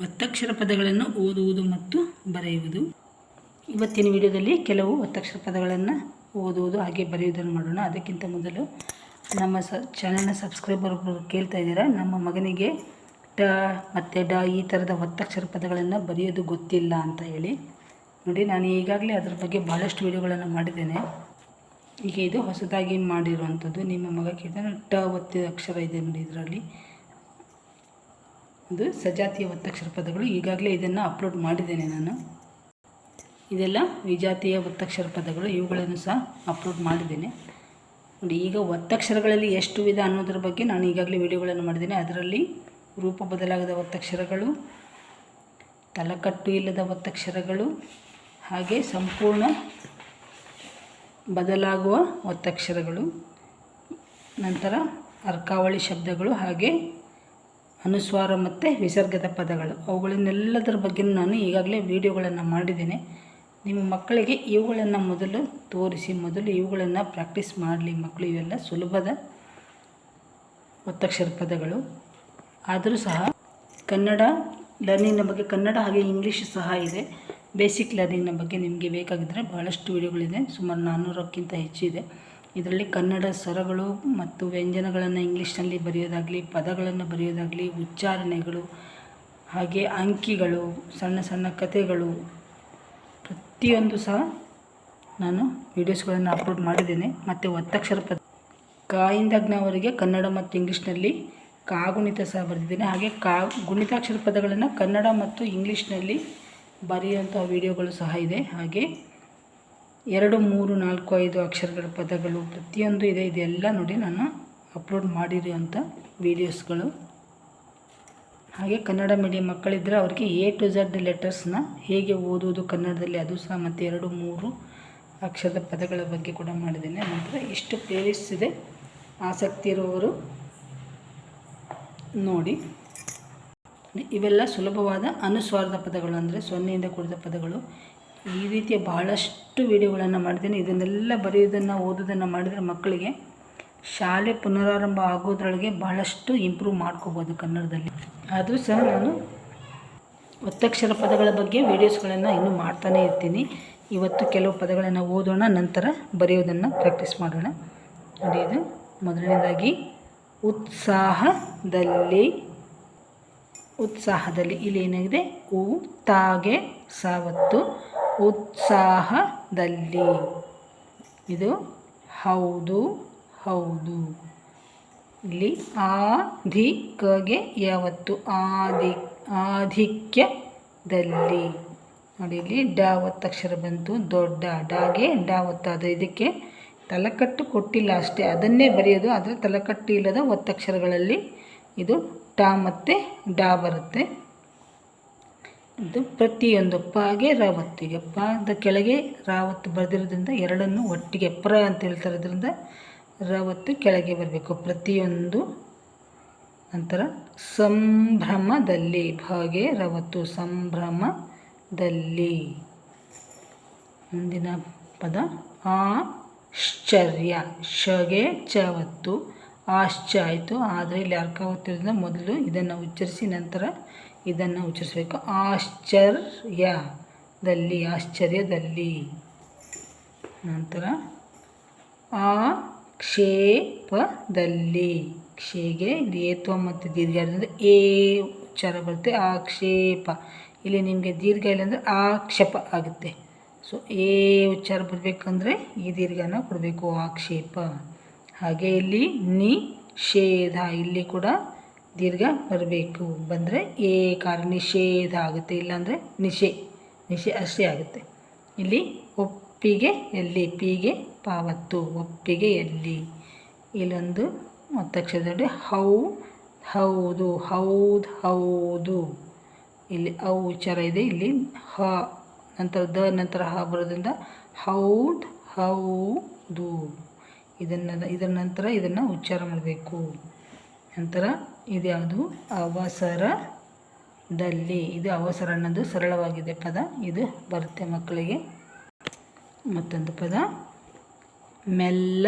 ಒತ್ತಕ್ಷರ ಪದಗಳನ್ನು ಓದುವುದು ಮತ್ತು ಬರೆಯುವುದು. ಇವತ್ತಿನ ವಿಡಿಯೋದಲ್ಲಿ ಕೆಲವು ಒತ್ತಕ್ಷರ ಪದಗಳನ್ನು ಓದುವುದು ಹಾಗೆ ಬರೆಯುವುದನ್ನು ಮಾಡೋಣ. ಅದಕ್ಕಿಂತ ಮೊದಲು ನಮ್ಮ ಸ ಚಾನಲ್ನ ಸಬ್ಸ್ಕ್ರೈಬರ್ ಕೇಳ್ತಾ ಇದ್ದೀರಾ? ನಮ್ಮ ಮಗನಿಗೆ ಟ ಮತ್ತು ಡ ಈ ಥರದ ಒತ್ತಕ್ಷರ ಪದಗಳನ್ನು ಬರೆಯೋದು ಗೊತ್ತಿಲ್ಲ ಅಂತ ಹೇಳಿ. ನೋಡಿ, ನಾನು ಈಗಾಗಲೇ ಅದ್ರ ಬಗ್ಗೆ ಭಾಳಷ್ಟು ವಿಡಿಯೋಗಳನ್ನು ಮಾಡಿದ್ದೇನೆ. ಈಗ ಇದು ಹೊಸದಾಗಿ ಮಾಡಿರುವಂಥದ್ದು. ನಿಮ್ಮ ಮಗ ಕೇಳ್ತಾನೆ, ಟ ಒತ್ತಿದ ಅಕ್ಷರ ಇದೆ ನೋಡಿ ಇದರಲ್ಲಿ. ಇದು ಸಜಾತಿಯ ಒತ್ತಕ್ಷರ ಪದಗಳು. ಈಗಾಗಲೇ ಇದನ್ನು ಅಪ್ಲೋಡ್ ಮಾಡಿದ್ದೇನೆ ನಾನು. ಇದೆಲ್ಲ ವಿಜಾತಿಯ ಒತ್ತಕ್ಷರ ಪದಗಳು. ಇವುಗಳನ್ನು ಸಹ ಅಪ್ಲೋಡ್ ಮಾಡಿದ್ದೇನೆ. ನೋಡಿ, ಈಗ ಒತ್ತಕ್ಷರಗಳಲ್ಲಿ ಎಷ್ಟು ವಿಧ ಅನ್ನೋದ್ರ ಬಗ್ಗೆ ನಾನು ಈಗಾಗಲೇ ವಿಡಿಯೋಗಳನ್ನು ಮಾಡಿದ್ದೇನೆ. ಅದರಲ್ಲಿ ರೂಪ ಬದಲಾಗದ ಒತ್ತಕ್ಷರಗಳು ತಲಕಟ್ಟು ಇಲ್ಲದ ಒತ್ತಕ್ಷರಗಳು ಹಾಗೆ ಸಂಪೂರ್ಣ ಬದಲಾಗುವ ಒತ್ತಕ್ಷರಗಳು ನಂತರ ಅರ್ಕಾವಳಿ ಶಬ್ದಗಳು, ಹಾಗೆ ಅನುಸ್ವಾರ ಮತ್ತು ವಿಸರ್ಗದ ಪದಗಳು. ಅವುಗಳನ್ನೆಲ್ಲದರ ಬಗ್ಗೆ ನಾನು ಈಗಾಗಲೇ ವಿಡಿಯೋಗಳನ್ನು ಮಾಡಿದ್ದೇನೆ. ನಿಮ್ಮ ಮಕ್ಕಳಿಗೆ ಇವುಗಳನ್ನು ಮೊದಲು ತೋರಿಸಿ, ಮೊದಲು ಇವುಗಳನ್ನು ಪ್ರಾಕ್ಟೀಸ್ ಮಾಡಲಿ ಮಕ್ಕಳು ಇವೆಲ್ಲ ಸುಲಭದ ಒತ್ತಕ್ಷರ ಪದಗಳು. ಆದರೂ ಸಹ ಕನ್ನಡ ಲರ್ನಿಂಗ್ನ ಬಗ್ಗೆ, ಕನ್ನಡ ಹಾಗೆ ಇಂಗ್ಲೀಷ್ ಸಹ ಇದೆ. ಬೇಸಿಕ್ ಲರ್ನಿಂಗ್ನ ಬಗ್ಗೆ ನಿಮಗೆ ಬೇಕಾಗಿದ್ದರೆ ಭಾಳಷ್ಟು ವಿಡಿಯೋಗಳಿದೆ. ಸುಮಾರು ನಾನ್ನೂರಕ್ಕಿಂತ ಹೆಚ್ಚಿದೆ. ಇದರಲ್ಲಿ ಕನ್ನಡ ಸ್ವರಗಳು ಮತ್ತು ವ್ಯಂಜನಗಳನ್ನು ಇಂಗ್ಲೀಷ್ನಲ್ಲಿ ಬರೆಯೋದಾಗಲಿ, ಪದಗಳನ್ನು ಬರೆಯೋದಾಗಲಿ, ಉಚ್ಚಾರಣೆಗಳು, ಹಾಗೆ ಅಂಕಿಗಳು, ಸಣ್ಣ ಸಣ್ಣ ಕಥೆಗಳು, ಪ್ರತಿಯೊಂದು ಸಹ ನಾನು ವಿಡಿಯೋಸ್ಗಳನ್ನು ಅಪ್ಲೋಡ್ ಮಾಡಿದ್ದೇನೆ. ಮತ್ತು ಒತ್ತಕ್ಷರ ಪದ ಕಾಯಿಂದ ಜ್ಞವರೆಗೆ ಕನ್ನಡ ಮತ್ತು ಇಂಗ್ಲೀಷ್ನಲ್ಲಿ ಕಾಗುಣಿತ ಸಹ ಬರೆದಿದ್ದೇನೆ. ಹಾಗೆ ಕಾ ಗುಣಿತಾಕ್ಷರ ಪದಗಳನ್ನು ಕನ್ನಡ ಮತ್ತು ಇಂಗ್ಲೀಷ್ನಲ್ಲಿ ಬರೆಯುವಂಥ ವಿಡಿಯೋಗಳು ಸಹ ಇದೆ. ಹಾಗೆ ಎರಡು, ಮೂರು, ನಾಲ್ಕು, ಐದು ಅಕ್ಷರಗಳ ಪದಗಳು ಪ್ರತಿಯೊಂದು ಇದೆ. ಇದೆಲ್ಲ ನೋಡಿ ನಾನು ಅಪ್ಲೋಡ್ ಮಾಡಿರುವಂಥ ವೀಡಿಯೋಸ್ಗಳು. ಹಾಗೆ ಕನ್ನಡ ಮೀಡಿಯಂ ಮಕ್ಕಳಿದ್ದರೆ ಅವರಿಗೆ ಎ ಟು ಝಡ್ ಲೆಟರ್ಸ್ನ ಹೇಗೆ ಓದುವುದು ಕನ್ನಡದಲ್ಲಿ, ಅದು ಸಹ ಮತ್ತು ಎರಡು, ಮೂರು ಅಕ್ಷರದ ಪದಗಳ ಬಗ್ಗೆ ಕೂಡ ಮಾಡಿದ್ದೇನೆ. ನಂತರ ಎಷ್ಟು ಪ್ಲೇಲಿಸ್ಟ್ ಇದೆ, ಆಸಕ್ತಿ ಇರುವವರು ನೋಡಿ. ಇವೆಲ್ಲ ಸುಲಭವಾದ ಅನುಸ್ವಾರದ ಪದಗಳು ಅಂದರೆ ಸೊನ್ನೆಯಿಂದ ಕೂಡಿದ ಪದಗಳು. ಈ ರೀತಿಯ ಬಹಳಷ್ಟು ವಿಡಿಯೋಗಳನ್ನು ಮಾಡಿದ್ದೀನಿ ಇದನ್ನೆಲ್ಲ ಬರೆಯೋದನ್ನು, ಓದೋದನ್ನು ಮಾಡಿದರೆ ಮಕ್ಕಳಿಗೆ ಶಾಲೆ ಪುನರಾರಂಭ ಆಗೋದ್ರೊಳಗೆ ಬಹಳಷ್ಟು ಇಂಪ್ರೂವ್ ಮಾಡ್ಕೋಬೋದು ಕನ್ನಡದಲ್ಲಿ. ಆದರೂ ಸಹ ನಾನು ಒತ್ತಕ್ಷರ ಪದಗಳ ಬಗ್ಗೆ ವೀಡಿಯೋಸ್ಗಳನ್ನು ಇನ್ನೂ ಮಾಡ್ತಾನೆ ಇರ್ತೀನಿ. ಇವತ್ತು ಕೆಲವು ಪದಗಳನ್ನು ಓದೋಣ, ನಂತರ ಬರೆಯೋದನ್ನು ಪ್ರಾಕ್ಟೀಸ್ ಮಾಡೋಣ. ನೋಡಿ ಇದು ಮೊದಲನೇದಾಗಿ, ಉತ್ಸಾಹದಲ್ಲಿ ಉತ್ಸಾಹದಲ್ಲಿ ಇಲ್ಲಿ ಏನಾಗಿದೆ ಉ ತಾಗೆ ಸಾವತ್ತು. ಉತ್ಸಾಹದಲ್ಲಿ. ಇದು ಹೌದು ಹೌದು. ಇಲ್ಲಿ ಆಧಿಕಗೆ ಯಾವತ್ತು? ಆಧಿ, ಆಧಿಕ್ಯದಲ್ಲಿ. ನೋಡಿ ಇಲ್ಲಿ ಡ ಒತ್ತಕ್ಷರ ಬಂತು. ದೊಡ್ಡ ಡಾಗೆ ಡ ಒತ್ತಾದ ಇದಕ್ಕೆ ತಲಕಟ್ಟು ಕೊಟ್ಟಿಲ್ಲ ಅಷ್ಟೇ. ಅದನ್ನೇ ಬರೆಯೋದು. ಆದರೆ ತಲಕಟ್ಟು ಇಲ್ಲದ ಒತ್ತಕ್ಷರಗಳಲ್ಲಿ ಇದು ಟ ಮತ್ತು ಡಾ ಬರುತ್ತೆ. ಇದು ಪ್ರತಿಯೊಂದು ಪಾಗೆ ರಾವತ್ತಿಗೆ ಪಾದ ಕೆಳಗೆ ರಾವತ್ತು ಬರೆದಿರೋದ್ರಿಂದ ಎರಡನ್ನು ಒಟ್ಟಿಗೆ ಪ್ರ ಅಂತ ಹೇಳ್ತಾರೋದ್ರಿಂದ ರಾವತ್ತು ಕೆಳಗೆ ಬರಬೇಕು. ಪ್ರತಿಯೊಂದು ನಂತರ ಸಂಭ್ರಮದಲ್ಲಿ ಭಾಗೆ ರವತ್ತು ಸಂಭ್ರಮದಲ್ಲಿ. ಮುಂದಿನ ಪದ ಆಶ್ಚರ್ಯ ಶಗೆ ಚವತ್ತು ಆಶ್ಚ ಆಯಿತು. ಆದರೆ ಇಲ್ಲಿ ಅರ್ಕ ಮೊದಲು ಇದನ್ನು ಉಚ್ಚರಿಸಿ ನಂತರ ಇದನ್ನು ಉಚ್ಚರಿಸಬೇಕು. ಆಶ್ಚರ್ಯದಲ್ಲಿ ಆಶ್ಚರ್ಯದಲ್ಲಿ. ನಂತರ ಆ ಕ್ಷೇಪದಲ್ಲಿ. ಕ್ಷೇಗೆ ಏತ್ವ ಮತ್ತು ದೀರ್ಘ ಅಂದರೆ ಏ ಉಚ್ಚಾರ ಬರುತ್ತೆ. ಆಕ್ಷೇಪ ಇಲ್ಲಿ ನಿಮಗೆ ದೀರ್ಘ ಇಲ್ಲ ಅಂದರೆ ಆಕ್ಷೇಪ ಆಗುತ್ತೆ. ಸೊ ಏ ಉಚ್ಚಾರ ಬರಬೇಕಂದ್ರೆ ಈ ದೀರ್ಘನ ಕೊಡಬೇಕು ಆಕ್ಷೇಪ ಹಾಗೆ ಇಲ್ಲಿ ನಿಷೇಧ ಇಲ್ಲಿ ಕೂಡ ದೀರ್ಘ ಬರಬೇಕು. ಬಂದರೆ ಏ ಕಾರ ನಿಷೇಧ ಆಗುತ್ತೆ, ಇಲ್ಲಾಂದರೆ ನಿಷೆ ನಿಷೆ ಅಷ್ಟೇ ಆಗುತ್ತೆ. ಇಲ್ಲಿ ಒಪ್ಪಿಗೆ ಎಲ್ಲಿ, ಪಿಗೆ ಪಾವತ್ತು, ಒಪ್ಪಿಗೆ ಎಲ್ಲಿ? ಇಲ್ಲೊಂದು ಒತ್ತಕ್ಷರದಲ್ಲಿ ಹೌ, ಹೌದು ಹೌದು ಹೌದು. ಇಲ್ಲಿ ಔ ಉಚ್ಚಾರ ಇದೆ, ಇಲ್ಲಿ ಹ, ನಂತರ ದ, ನಂತರ ಹ ಬರೋದ್ರಿಂದ ಹೌದು ಹೌದು. ಇದನ್ನು, ಇದರ ನಂತರ ಇದನ್ನು ಉಚ್ಚಾರ ಮಾಡಬೇಕು. ನಂತರ ಇದು ಯಾವುದು ಅವಸರದಲ್ಲಿ ಇದು ಅವಸರ ಅನ್ನೋದು ಸರಳವಾಗಿದೆ ಪದ. ಇದು ಬರುತ್ತೆ ಮಕ್ಕಳಿಗೆ. ಮತ್ತೊಂದು ಪದ. ಮೆಲ್ಲ,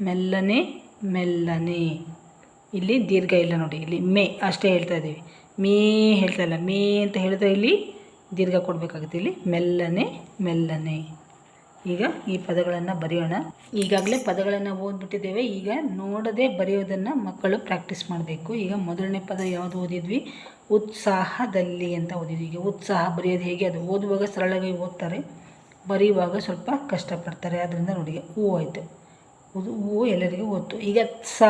ಮೆಲ್ಲನೆ ಮೆಲ್ಲನೆ. ಇಲ್ಲಿ ದೀರ್ಘ ಇಲ್ಲ ನೋಡಿ. ಇಲ್ಲಿ ಮೇ ಅಷ್ಟೇ ಹೇಳ್ತಾ ಇದ್ದೀವಿ. ಮೇ ಹೇಳ್ತಾ ಇಲ್ಲ. ಮೇ ಅಂತ ಹೇಳಿದ್ರೆ ಇಲ್ಲಿ ದೀರ್ಘ ಕೊಡಬೇಕಾಗುತ್ತೆ. ಇಲ್ಲಿ ಮೆಲ್ಲನೆ ಮೆಲ್ಲನೆ. ಈಗ ಈ ಪದಗಳನ್ನು ಬರೆಯೋಣ. ಈಗಾಗಲೇ ಪದಗಳನ್ನು ಓದ್ಬಿಟ್ಟಿದ್ದೇವೆ. ಈಗ ನೋಡದೆ ಬರೆಯೋದನ್ನು ಮಕ್ಕಳು ಪ್ರಾಕ್ಟೀಸ್ ಮಾಡಬೇಕು. ಈಗ ಮೊದಲನೇ ಪದ ಯಾವುದು ಓದಿದ್ವಿ? ಉತ್ಸಾಹದಲ್ಲಿ ಅಂತ ಓದಿದ್ವಿ. ಈಗ ಉತ್ಸಾಹ ಬರೆಯೋದು ಹೇಗೆ? ಅದು ಓದುವಾಗ ಸರಳವಾಗಿ ಓದ್ತಾರೆ. ಬರೆಯುವಾಗ ಸ್ವಲ್ಪ ಕಷ್ಟಪಡ್ತಾರೆ. ಅದರಿಂದ ನೋಡಿ ಹೂ ಆಯಿತು. ಇದು ಹೂ ಎಲ್ಲರಿಗೂ ಓದ್ತು. ಈಗ ಸ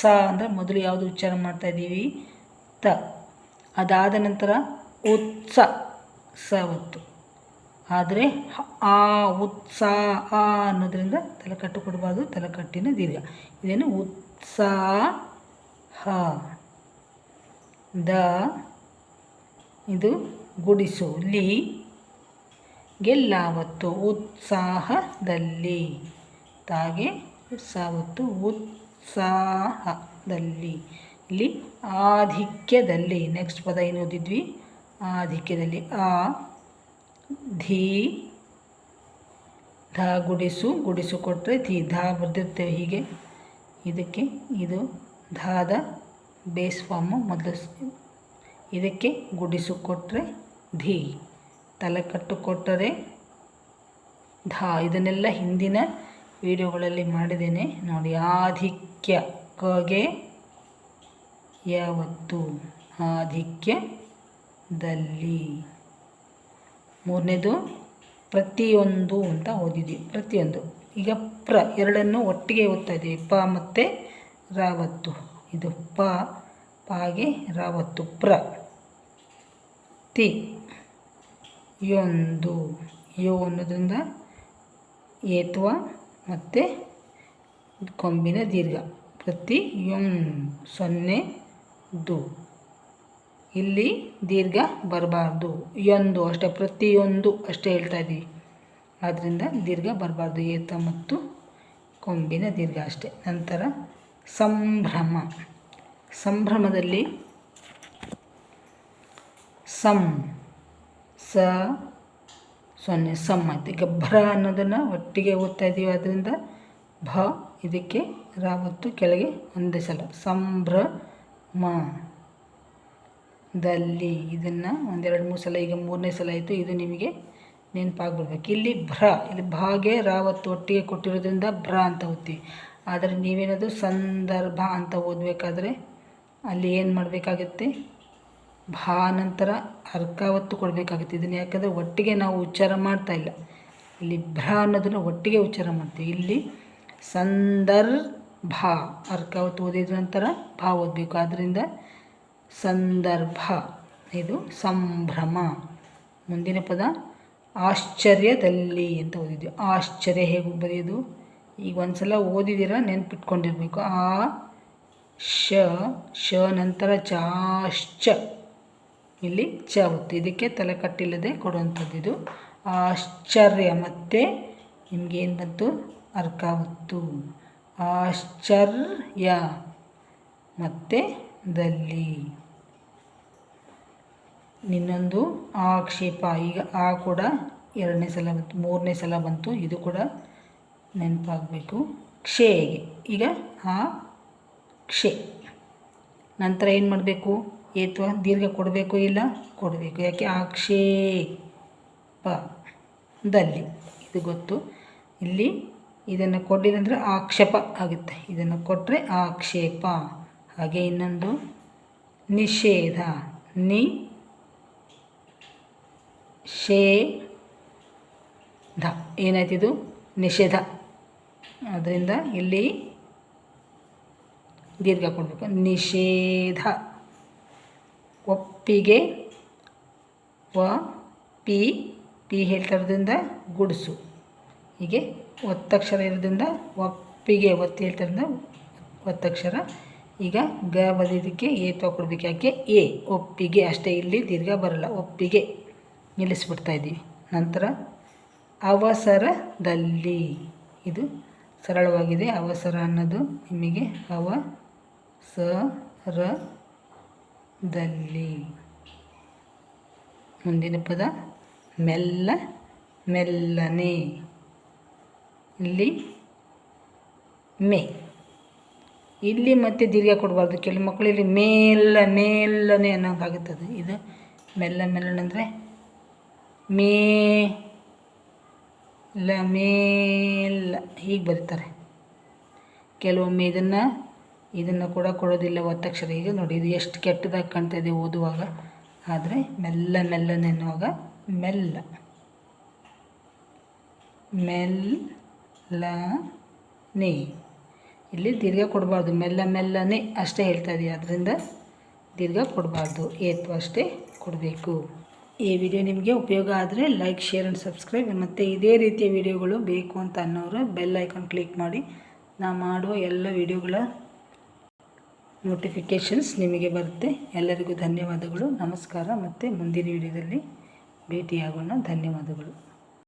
ಸ ಅಂದರೆ ಮೊದಲು ಯಾವುದು ಉಚ್ಚಾರ ಮಾಡ್ತಾ ಇದ್ದೀವಿ? ತ. ಅದಾದ ನಂತರ ಉತ್ಸ, ಸ ಒತ್ತು. ಆದರೆ ಆ ಉತ್ಸಾಹ ಆ ಅನ್ನೋದ್ರಿಂದ ತಲೆಕಟ್ಟು ಕೊಡಬಾರ್ದು ತಲೆಕಟ್ಟಿನ ದೀರ್ಘ. ಇದೇನು ಉತ್ಸಾಹ ದ, ಇದು ಗುಡಿಸು. ಲಿ, ಗೆಲ್ಲಾವತ್ತು ಉತ್ಸಾಹದಲ್ಲಿ. ತಾಗೆ ಸಾವತ್ತು ಉತ್ಸಾಹದಲ್ಲಿ. ಇಲ್ಲಿ ಆಧಿಕ್ಯದಲ್ಲಿ. ನೆಕ್ಸ್ಟ್ ಪದ ಏನು ಓದಿದ್ವಿ? ಆಧಿಕ್ಯದಲ್ಲಿ. ಆ ಧೀ, ಧ ಗುಡಿಸು ಗುಡಿಸು ಕೊಟ್ಟರೆ ಧೀ, ಧ ಬರೆದಿರ್ತೇವೆ ಹೀಗೆ. ಇದಕ್ಕೆ ಇದು ಧಾದ ಬೇಸ್ ಫಾರ್ಮು ಮೊದಲು ಇದಕ್ಕೆ ಗುಡಿಸು ಕೊಟ್ಟರೆ ಧೀ. ತಲೆಕಟ್ಟು ಕೊಟ್ಟರೆ ಧಾ. ಇದನ್ನೆಲ್ಲ ಹಿಂದಿನ ವಿಡಿಯೋಗಳಲ್ಲಿ ಮಾಡಿದ್ದೇನೆ. ನೋಡಿ, ಆಧಿಕ್ಯ ಕಗೆ ಯಾವತ್ತು? ಆಧಿಕ್ಯದಲ್ಲಿ. ಮೂರನೇದು ಪ್ರತಿಯೊಂದು ಅಂತ ಓದಿದ್ವಿ, ಪ್ರತಿಯೊಂದು. ಈಗ ಪ್ರ ಎರಡನ್ನು ಒಟ್ಟಿಗೆ ಓದ್ತಾ ಇದ್ದೀವಿ, ಪ ಮತ್ತು ರಾವತ್ತು ಇದು ಪ, ಪಾಗೆ ರಾವತ್ತು ಪ್ರ. ತಿ. ಯೊಂದು. ಯೋ ಅನ್ನೋದ್ರಿಂದ ಏತ್ವ ಮತ್ತು ಕೊಂಬಿನ ದೀರ್ಘ. ಪ್ರತಿ ಯೊಂ ಸೊನ್ನೆ ದು. ಇಲ್ಲಿ ದೀರ್ಘ ಬರಬಾರ್ದು. ಎಂದು ಅಷ್ಟೇ, ಪ್ರತಿಯೊಂದು ಅಷ್ಟೇ ಹೇಳ್ತಾ ಇದ್ದೀವಿ. ಆದ್ದರಿಂದ ದೀರ್ಘ ಬರಬಾರ್ದು, ಏತ ಮತ್ತು ಕೊಂಬಿನ ದೀರ್ಘ ಅಷ್ಟೇ. ನಂತರ ಸಂಭ್ರಮ. ಸಂಭ್ರಮದಲ್ಲಿ ಸಂ, ಸ, ಸೊನ್ನೆ ಸಮ್ ಆಯ್ತು ಭ್ರ ಅನ್ನೋದನ್ನು ಒಟ್ಟಿಗೆ ಓದ್ತಾ ಇದ್ದೀವಿ. ಅದರಿಂದ ಭ ಇದಕ್ಕೆ ರಾವತ್ತು ಕೆಳಗೆ ಒಂದೇ ಸಲ. ಸಂಭ್ರಮ. ದಲ್ಲಿ ಇದನ್ನು ಒಂದೆರಡು ಮೂರು ಸಲ, ಈಗ ಮೂರನೇ ಸಲ ಆಯಿತು, ಇದು ನಿಮಗೆ ನೆನಪಾಗ್ಬಿಡ್ಬೇಕು. ಇಲ್ಲಿ ಭ್ರ, ಇಲ್ಲಿ ಭಾಗೆ ರಾವತ್ತು ಒಟ್ಟಿಗೆ ಕೊಟ್ಟಿರೋದ್ರಿಂದ ಭ್ರ ಅಂತ ಓದ್ತೀವಿ. ಆದರೆ ನೀವೇನದು ಸಂದರ್ಭ ಅಂತ ಓದಬೇಕಾದ್ರೆ ಅಲ್ಲಿ ಏನು ಮಾಡಬೇಕಾಗತ್ತೆ? ಭಾ ನಂತರ ಅರ್ಕಾವತ್ತು ಕೊಡಬೇಕಾಗುತ್ತೆ. ಇದನ್ನು ಯಾಕಂದರೆ ಒಟ್ಟಿಗೆ ನಾವು ಉಚ್ಚಾರ ಮಾಡ್ತಾ ಇಲ್ಲ. ಇಲ್ಲಿ ಭ್ರ ಅನ್ನೋದನ್ನು ಒಟ್ಟಿಗೆ ಉಚ್ಚಾರ ಮಾಡ್ತೀವಿ. ಇಲ್ಲಿ ಸಂದರ್ಭ, ಅರ್ಕಾವತ್ತು ಓದಿದ ನಂತರ ಭಾ ಓದಬೇಕು. ಆದ್ದರಿಂದ ಸಂದರ್ಭ. ಇದು ಸಂಭ್ರಮ. ಮುಂದಿನ ಪದ ಆಶ್ಚರ್ಯದಲ್ಲಿ ಅಂತ ಓದಿದ್ವಿ. ಆಶ್ಚರ್ಯ ಹೇಗೆ ಬರೆಯೋದು? ಈಗ ಒಂದು ಸಲ ಓದಿದ್ದೀರ? ನೆನ್ಪಿಟ್ಕೊಂಡಿರ್ಬೇಕು. ಆ, ಶ ಶ ನಂತರ ಚಾಶ್ಚ ಇಲ್ಲಿ ಚ ಒತ್ತು ಇದಕ್ಕೆ ತಲೆ ಕಟ್ಟಿಲ್ಲದೆ ಕೊಡುವಂಥದ್ದು ಇದು. ಆಶ್ಚರ್ಯ. ಮತ್ತು ನಿಮಗೇನು ಬಂತು? ಅರ್ಕ ಆಶ್ಚರ್ಯ. ಮತ್ತು ದಲ್ಲಿ. ಇನ್ನೊಂದು ಆಕ್ಷೇಪ ಈಗ ಆ ಕೂಡ ಎರಡನೇ ಸಲ ಬಂತು, ಮೂರನೇ ಸಲ ಬಂತು, ಇದು ಕೂಡ ನೆನಪಾಗಬೇಕು. ಕ್ಷೇಗೆ, ಈಗ ಆ ಕ್ಷೆ. ನಂತರ ಏನು ಮಾಡಬೇಕು? ಏತ್ವ? ದೀರ್ಘ ಕೊಡಬೇಕು ಇಲ್ಲ? ಕೊಡಬೇಕು. ಯಾಕೆ? ಆಕ್ಷೇಪ ದಲ್ಲಿ. ಇದು ಗೊತ್ತು. ಇಲ್ಲಿ ಇದನ್ನು ಕೊಡಲಿಲ್ಲಂದರೆ ಆಕ್ಷೇಪ ಆಗುತ್ತೆ. ಇದನ್ನು ಕೊಟ್ಟರೆ ಆಕ್ಷೇಪ ಹಾಗೆ ಇನ್ನೊಂದು ನಿಷೇಧ. ನಿ ಶೇ ಧ. ಏನಾಯ್ತಿದು ನಿಷೇಧ. ಅದರಿಂದ ಇಲ್ಲಿ ದೀರ್ಘ ಕೊಡಬೇಕು ನಿಷೇಧ. ಒಪ್ಪಿಗೆ ವ, ಪಿ ಪಿ ಹೇಳ್ತಾ ಇರೋದ್ರಿಂದ ಗುಡಿಸು. ಹೀಗೆ ಒತ್ತಕ್ಷರ ಇರೋದ್ರಿಂದ ಒಪ್ಪಿಗೆ, ಒತ್ತಿ ಹೇಳ್ತಾ ಒತ್ತಕ್ಷರ. ಈಗ ಗ ಬದಿದ್ದಕ್ಕೆ ಎ ಕೊಡ್ಬೇಕು ಯಾಕೆ? ಎ, ಒಪ್ಪಿಗೆ. ಅಷ್ಟೇ, ಇಲ್ಲಿ ದೀರ್ಘ ಬರಲ್ಲ. ಒಪ್ಪಿಗೆ. ನಿಲ್ಲಿಸ್ಬಿಡ್ತಾ ಇದ್ದೀವಿ. ನಂತರ ಅವಸರದಲ್ಲಿ. ಇದು ಸರಳವಾಗಿದೆ. ಅವಸರ ಅನ್ನೋದು ನಿಮಗೆ ಅವ ಸ ರ ದಲ್ಲಿ ಮುಂದಿನ ಪದ ಮೆಲ್ಲ, ಮೆಲ್ಲನೆ. ಇಲ್ಲಿ ಮೇ. ಇಲ್ಲಿ ಮತ್ತೆ ದೀರ್ಘ ಕೊಡಬಾರ್ದು. ಕೆಲವು ಮಕ್ಕಳು ಇಲ್ಲಿ ಮೇಲ ಮೇಲನೆ ಅನ್ನೋಂಗಾಗುತ್ತದೆ. ಇದು ಮೆಲ್ಲ, ಮೆಲ್ಲನೆ ಅಂದರೆ ಮೇ ಲ ಮೇಲ ಹೀಗೆ ಬರೀತಾರೆ. ಕೆಲವೊಮ್ಮೆ ಇದನ್ನು ಇದನ್ನು ಕೂಡ ಕೊಡೋದಿಲ್ಲ ಒತ್ತಕ್ಷರ. ಈಗ ನೋಡಿ, ಇದು ಎಷ್ಟು ಕೆಟ್ಟದಾಗಿ ಕಾಣ್ತಾ ಇದೆ ಓದುವಾಗ. ಆದರೆ ಮೆಲ್ಲ ಮೆಲ್ಲನೆ ಅನ್ನುವಾಗ ಮೆಲ್ಲ. ಮೆಲ್ಲನೆ ಇಲ್ಲಿ ದೀರ್ಘ ಕೊಡಬಾರ್ದು. ಮೆಲ್ಲ ಮೆಲ್ಲನೆ ಅಷ್ಟೇ ಹೇಳ್ತಾ ಇದೆಯಾ. ಅದರಿಂದ ದೀರ್ಘ ಕೊಡಬಾರ್ದು. ಏತ್ವ ಅಷ್ಟೇ ಕೊಡಬೇಕು. ಈ ವಿಡಿಯೋ ನಿಮಗೆ ಉಪಯೋಗ ಆದರೆ ಲೈಕ್ ಶೇರ್ ಆ್ಯಂಡ್ ಸಬ್ಸ್ಕ್ರೈಬ್ ಮತ್ತು ಇದೇ ರೀತಿಯ ವಿಡಿಯೋಗಳು ಬೇಕು ಅಂತ ಅನ್ನೋರು ಬೆಲ್ ಐಕಾನ್ ಕ್ಲಿಕ್ ಮಾಡಿ. ನಾ ಮಾಡುವ ಎಲ್ಲ ವಿಡಿಯೋಗಳ ನೋಟಿಫಿಕೇಷನ್ಸ್ ನಿಮಗೆ ಬರುತ್ತೆ. ಎಲ್ಲರಿಗೂ ಧನ್ಯವಾದಗಳು. ನಮಸ್ಕಾರ. ಮತ್ತು ಮುಂದಿನ ವಿಡಿಯೋದಲ್ಲಿ ಭೇಟಿಯಾಗೋಣ. ಧನ್ಯವಾದಗಳು.